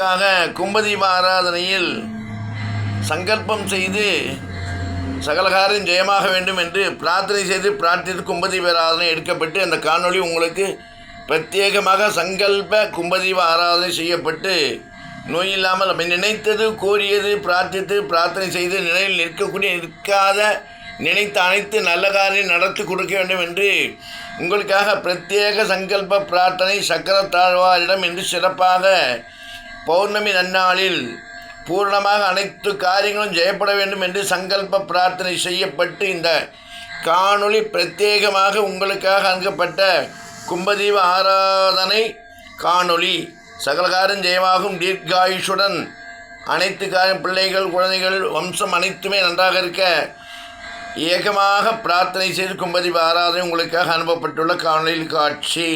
உங்களுக்காக கும்பதீப ஆராதனையில் சங்கல்பம் செய்து சகலகாரம் ஜெயமாக வேண்டும் என்று பிரார்த்தனை செய்து பிரார்த்தித்து கும்பதீப ஆராதனை எடுக்கப்பட்டு அந்த காணொளி உங்களுக்கு பிரத்யேகமாக சங்கல்ப கும்பதீப ஆராதனை செய்யப்பட்டு நோய் இல்லாமல் நம்ம நினைத்தது கோரியது பிரார்த்தித்து பிரார்த்தனை செய்து நிலையில் நிற்கக்கூடிய நிற்காத நினைத்த அனைத்து நல்ல காரியம் நடத்தி கொடுக்க வேண்டும் என்று உங்களுக்காக பிரத்யேக சங்கல்ப பிரார்த்தனை சக்கர தாழ்வாரிடம் என்று சிறப்பாக பௌர்ணமி நன்னாளில் பூர்ணமாக அனைத்து காரியங்களும் ஜெயப்பட வேண்டும் என்று சங்கல்ப பிரார்த்தனை செய்யப்பட்டு இந்த காணொளி பிரத்யேகமாக உங்களுக்காக அனுப்பப்பட்ட கும்பதீப ஆராதனை காணொளி. சகலகாரம் ஜெயமாகும் தீர்காயுஷுடன் அனைத்து காரியம் பிள்ளைகள் குழந்தைகள் வம்சம் அனைத்துமே நன்றாக இருக்க ஏகமாக பிரார்த்தனை செய்து கும்பதீப ஆராதனை உங்களுக்காக அனுப்பப்பட்டுள்ள காணொலியில் காட்சி.